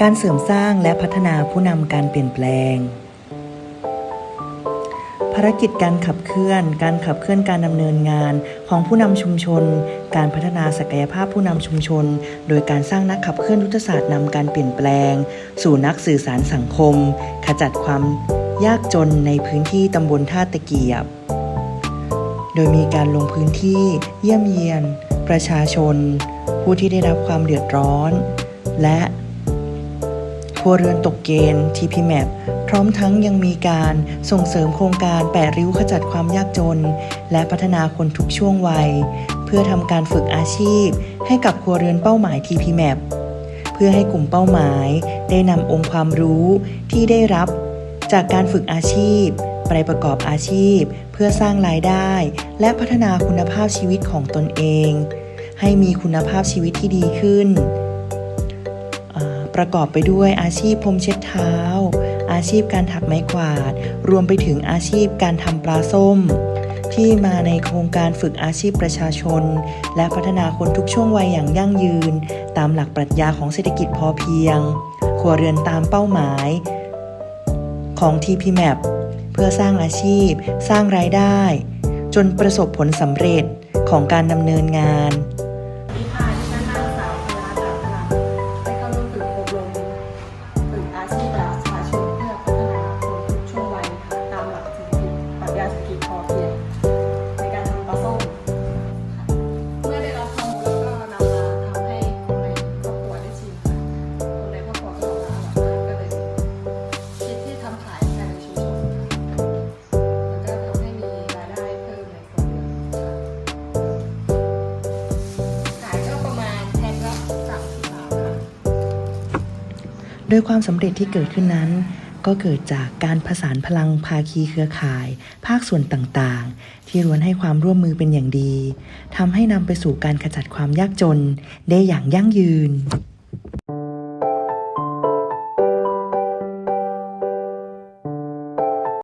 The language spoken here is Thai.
การเสริมสร้างและพัฒนาผู้นำการเปลี่ยนแปลง ภารกิจการขับเคลื่อน การขับเคลื่อนการดำเนินงานของผู้นำชุมชน การพัฒนาศักยภาพผู้นำชุมชน โดยการสร้างนักขับเคลื่อนยุทธศาสตร์นำการเปลี่ยนแปลง สู่นักสื่อสารสังคม ขจัดความยากจนในพื้นที่ตำบลท่าตะเกียบ โดยมีการลงพื้นที่เยี่ยมเยียน ประชาชน ผู้ที่ได้รับความเดือดร้อน และ วเรือนตกเกณฑ์ TPMAP พร้อมทั้งยังมีการส่งเสริมโครงการแปดริ้วขจัดความยากจน และพัฒนาคนทุกช่วงวัย เพื่อทำการฝึกอาชีพ ให้กับครัวเรือนเป้าหมาย TPMAP เพื่อให้กลุ่มเป้าหมายได้นำองค์ความรู้ที่ได้รับ จากการฝึกอาชีพ ไปประกอบอาชีพ เพื่อสร้างรายได้ และพัฒนาคุณภาพชีวิตของตนเอง ให้มีคุณภาพชีวิตที่ดีขึ้น ประกอบไปด้วยอาชีพพรมเช็ดเท้า อาชีพการถักไม้กวาด รวมไปถึงอาชีพการทำปลาส้ม ที่มาในโครงการฝึกอาชีพประชาชน และพัฒนาคนทุกช่วงวัยอย่างยั่งยืน ตามหลักปรัชญาของเศรษฐกิจพอเพียงครัวเรือนตามเป้าหมายของ TPMAP เพื่อสร้างอาชีพ สร้างรายได้ จนประสบผลสำเร็จของการดำเนินงาน โดยความสำเร็จที่เกิดขึ้นนั้น ก็เกิดจากการผสานพลังภาคีเครือข่าย ภาคส่วนต่างๆ ที่ล้วนให้ความร่วมมือเป็นอย่างดีทำให้นำไปสู่การขจัดความยากจนได้อย่างยั่งยืน